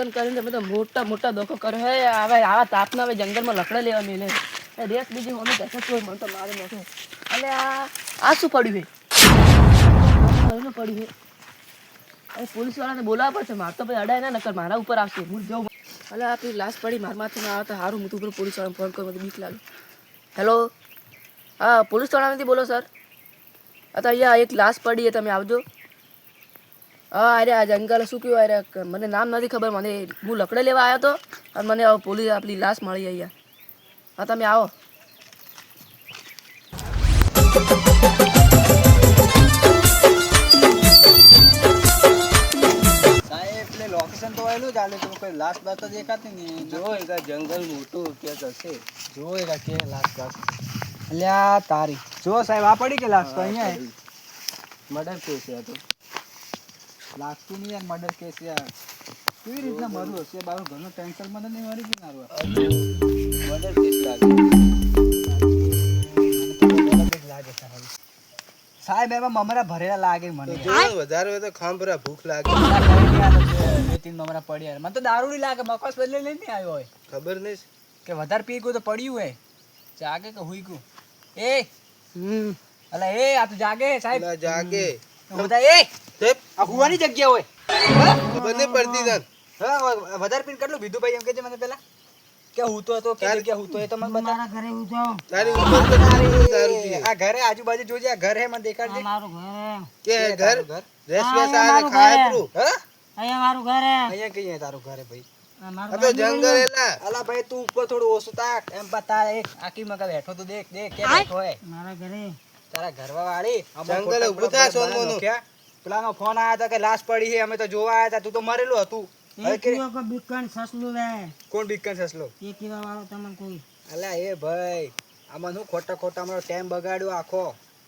લગ્ન કરીને તમે તો મોટા મોટા દોખો કર્યો હે હવે આવા તાપના હવે જંગલમાં લકડા લેવા મેલે એ રેસ બીજી હોમી દશક કોઈ મને તો મારે નહોતું એટલે આ આ શું પડ્યું હે પડ્યું હે અરે પોલીસ વાળાને બોલાવવા પડશે. માર તો પછી અડાય ના, નકર મારા ઉપર આવશે. હું જાઉં. અલે, આ પેલી લાશ પડી, માર માથે ના આવતા સારું હું તું ઉપર પોલીસ વાળાને ફોન કરું, મને બીક લાગે. હેલો હા પોલીસ વાળામાંથી બોલો સર અત્યારે અહીંયા એક લાશ પડી છે, તમે આવજો. અરે આ જંગલ શું કહેવાય અરે મને નામ નથી ખબર મને હું લકડે લેવા આવ્યો હતો અને મને પોલીસ આપણી લાશ મળી અહીંયા હા તમે આવો. સાહેબ એટલે લોકેશન તો આવેલું ચાલે તો કોઈ લાસ્ટ બાત તો દેખાતી નહીં. જો એક જંગલ મોટું કે હશે જો એકા કે લાસ્ટ બાત. અલ્યા તારી. જો સાહેબ આ પડી કે લાસ્ટ તો અહીંયા? મર્ડર કેસ છે આ તો. લાગતું નહીં યાર મર્ડર કેસ યાર. કેવી રીતના મરું હશે? બારું ઘરનું ટેન્શન મને નહીં મરી ગયું મારું મર્ડર કેસ લાગે. સાહેબ. એમાં મમરા ભરેલા લાગે મને. વધારે હોય તો ખાંભરા ભૂખ લાગે. બે ત્રણ મમરા પડ્યા મને તો દારૂડી લાગે. મકવાસ બદલે લઈને આવ્યો હોય. ખબર નહીં કે વધારે પી ગયું તો પડ્યું હોય. જાગે કે હુઈ ગયું એ! હમ. અલા એ આ તો જાગે સાહેબ. જાગે. બધા એ! આ હુવાની જગ્યા હોય. બંને પડતી હા વધારે પીને કેટલું? પીધું ભાઈ એમ કહેજે મને પેલા કે હું તો હતો કે જગ્યા હું તો એ તો મને બતા તારી ઉંમર તો તારી આ ઘરે આજુબાજુ જોજે આ ઘર હે મને દેખાડ દે. મારું ઘર કે ઘર? રેસ આને ખાય પ્રું હા. અહીંયા મારું ઘર હે. અહીંયા કઈ તારું ઘરે ભાઈ? આ મારું આ તો જંગલ એલા. અલા ભાઈ તું ઉપર થોડું ઓછું તાક. એમ બતા એક આકી મકા બેઠો તો દેખ દેખ કે બેઠો હે. મારા ઘરે. તારા ઘરવાળી વાળી જંગલે ઊભું થા સોનમોનું. પેલાનો ફોન આયા હતા કે લાશ પડી છે અમે તો જોવા આયા હતા તું તો મરેલું હતું. સસલું કોણ બીકન સસલો? એ કીવા વાળો તમને કોઈ. અલ્યા એ ભાઈ આમાં ખોટા ખોટા અમારો ટાઈમ બગાડ્યો આખો?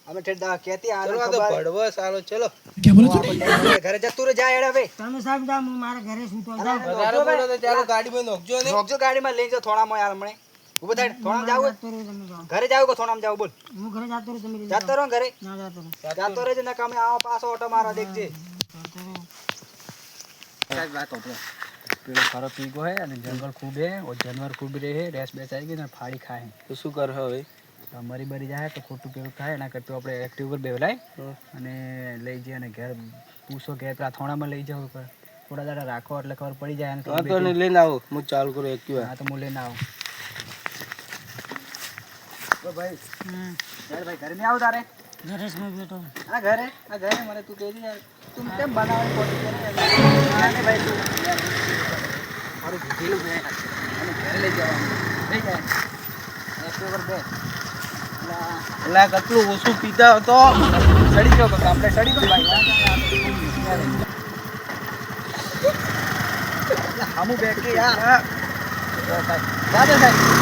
અમે કેતી આ તો ભડવો સારો ચલો. ઘરે જતું રે જાય એડા ભાઈ તમે સાહેબ હું મારા ઘરે સૂતો જાઉં. વધારે બોલો તો ચાલો ગાડીમાં નોખજો ને. નોકજો ગાડીમાં લઈ જાઓ થોડામાં યાર હમણે. ઊભો થાય થોડામ જાવ ઘરે જાવ કો થોડામ જાવ? બોલ. હું ઘરે જાતો રહું તમે જાતો રહો ઘરે? ના જાતો રહો. જાતો રહે ને કામે આવો પાછો ઓટો મારો દેખજે. સાહેબ વાત ઓપરો પેલો ખરો પીગો હે અને જંગલ ખૂબ હે ઓર જાનવર ખૂબ રહે હે રેસ બેસ આવી ગઈ ને ફાડી ખાય. તો શું કર હવે? મરી બરી જાય તો ખોટું પેલું થાય એના કરતું આપણે એક્ટિવ પર બેવલાય અને લઈ જઈએ અને ઘેર પૂછો કે પેલા થોડામાં લઈ જાવ થોડા દાડા રાખો એટલે ખબર પડી જાય લઈને આવો. હું ચાલુ કરું એક્ટિવ હા તો હું લઈને આવું. તો ભાઈ હમ યાર ભાઈ ઘરે નહીં આવું તારે? ઘરે જ મેં બેઠો આ ઘરે આ ઘરે મને તું કહેજે યાર તું કેમ બનાવવાની કોશિશ કરે? યાર? ના ને ભાઈ તું? યાર, મારું ભૂખેલું છે. અને ઘરે લઈ જવાનું. લઈ જાય. એક્ટિવ પર બે. એટલે આ એટલે આ કેટલું ઓછું પીતા હતો સડી ગયો કાકા આપણે સડી ગયો ભાઈ. હમું બેઠી. યાર જા દે સાહેબ